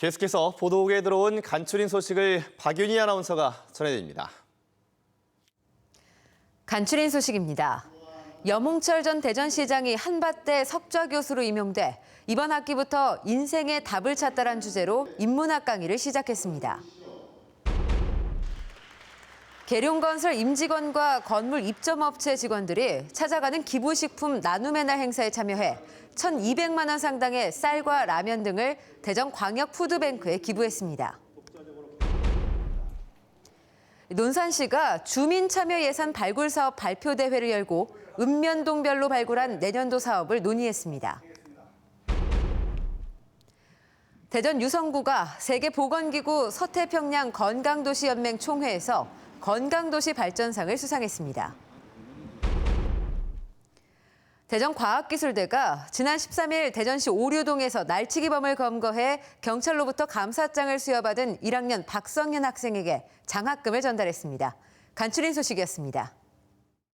계속해서 보도국에 들어온 간추린 소식을 박윤희 아나운서가 전해드립니다. 간추린 소식입니다. 염홍철 전 대전시장이 한밭대 석좌 교수로 임용돼 이번 학기부터 인생의 답을 찾다란 주제로 인문학 강의를 시작했습니다. 계룡건설 임직원과 건물 입점업체 직원들이 찾아가는 기부식품 나눔의 날 행사에 참여해 1,200만 원 상당의 쌀과 라면 등을 대전 광역 푸드뱅크에 기부했습니다. 논산시가 주민 참여 예산 발굴 사업 발표 대회를 열고 읍면동별로 발굴한 내년도 사업을 논의했습니다. 대전 유성구가 세계보건기구 서태평양 건강도시연맹 총회에서 건강도시 발전상을 수상했습니다. 대전과학기술대가 지난 13일 대전시 오류동에서 날치기범을 검거해 경찰로부터 감사장을 수여받은 1학년 박성현 학생에게 장학금을 전달했습니다. 간추린 소식이었습니다.